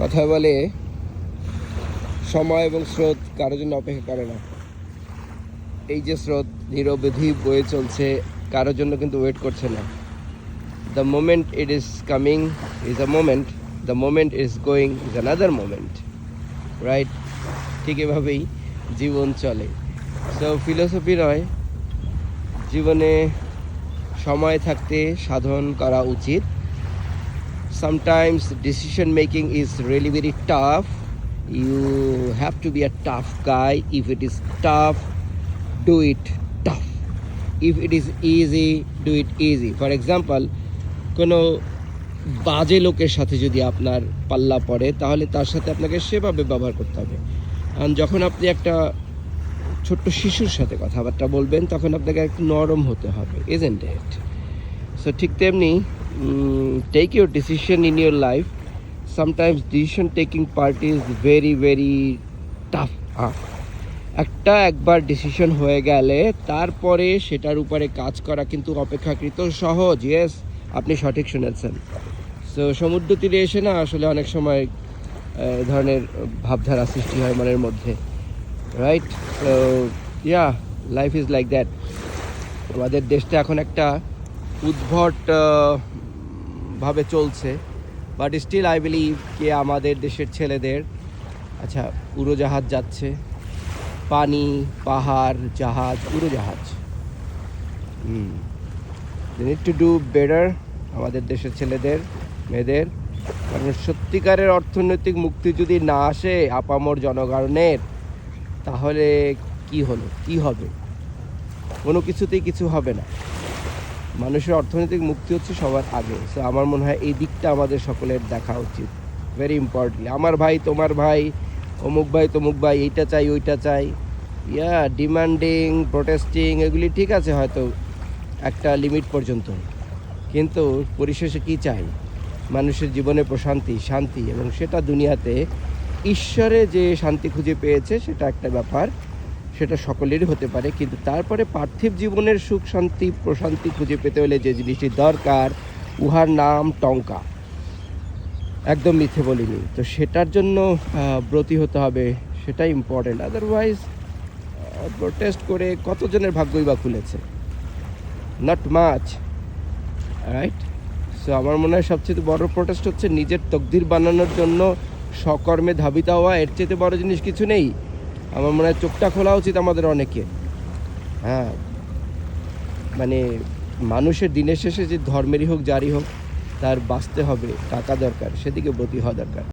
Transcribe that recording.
কথা বলে সময় এবং স্রোত কারোর জন্য অপেক্ষা করে না। এই যে স্রোত নিরবধি বয়ে চলছে, কারোর জন্য কিন্তু ওয়েট করছে না। The moment it is coming is a moment the moment is going is another moment right ঠিক এভাবেই জীবন চলে। সো ফিলোসফি নয়, জীবনে সময় থাকতে সাধন করা উচিত। Sometimes decision making is really very tough you have to be a tough guy if it is tough do it tough if it is easy do it easy for example কোনো বাজে লোকের সাথে যদি আপনার পাল্লা পড়ে তাহলে তার সাথে আপনাকে সেভাবে ব্যবহার করতে হবে কারণ যখন আপনি একটা ছোট্ট শিশুর সাথে কথাবার্তা বলবেন তখন আপনাকে একটু নরম হতে হবে ইজেন্ট ইট সো ঠিক তেমনি take your decision in your life sometimes decision taking part is very very tough একটা একবার ডিসিশন হয়ে গেলে তারপরে সেটার উপরে কাজ করা কিন্তু অপেক্ষাকৃত সহজ। ইয়েস আপনি সঠিক শুনেছেন। সো সমুদ্র তীরে এসে না আসলে অনেক সময়, এ ধরনের ভাবধারা সৃষ্টি হয় মনের মধ্যে। Right yeah life is like that আমাদের দেশটা এখন একটা উদ্ভট ভাবে চলছে বাট স্টিল আই বিলিভ যে আমাদের দেশের ছেলেদের আচ্ছা উড়োজাহাজ যাচ্ছে। পানি, পাহাড়, জাহাজ, উড়োজাহাজ। নিড টু ডু বেটার আমাদের দেশের ছেলেদের, মেয়েদের। কারণ সত্যিকারের অর্থনৈতিক মুক্তি যদি না আসে আপামর জনগণের, তাহলে কি হলো? কি হবে? কোনো কিছুতেই কিছু হবে না। মানুষের অর্থনৈতিক মুক্তি হচ্ছে সবার আগে। সো আমার মনে হয় এই দিকটা আমাদের সকলের দেখা উচিত। ভেরি ইম্পর্টেন্টলি আমার ভাই, তোমার ভাই, অমুক ভাই, তমুক ভাই, এইটা চাই, ওইটা চাই। ইয়া ডিমান্ডিং প্রোটেস্টিং এগুলি ঠিক আছে হয়তো একটা লিমিট পর্যন্ত। কিন্তু পরিশেষে কি চাই? মানুষের জীবনে প্রশান্তি, শান্তি, এবং সেটা দুনিয়াতে ঈশ্বরে যে শান্তি খুঁজে পেয়েছে, সেটা একটা ব্যাপার। সেটা সকলেরই হতে পারে, কিন্তু তারপরে পার্থিব জীবনের সুখ, শান্তি, প্রশান্তি খুঁজে পেতে হলে যে জিনিসটি দরকার, উহার নাম টঙ্কা। একদম মিথ্যে বলিনি। তো সেটার জন্য ব্রতী হতে হবে, সেটাই ইম্পর্টেন্ট আদারওয়াইজ প্রোটেস্ট করে কতজনের ভাগ্যই বা খুলেছে। নট মাচ রাইট সো আমার মনে হয় সবচেয়ে বড় প্রোটেস্ট হচ্ছে নিজের তকদির বানানোর জন্য সকর্মে ধাবিত হওয়া। এর চেয়ে বড় জিনিস কিছু নেই। আমার মনে হয় চোখটা খোলা উচিত আমাদের অনেকে হ্যাঁ। মানে মানুষের দিনের শেষে যে ধর্মেরই হোক, যারই হোক, তার বাঁচতে হবে, টাকা দরকার, সেদিকে ব্রতী হওয়া দরকার।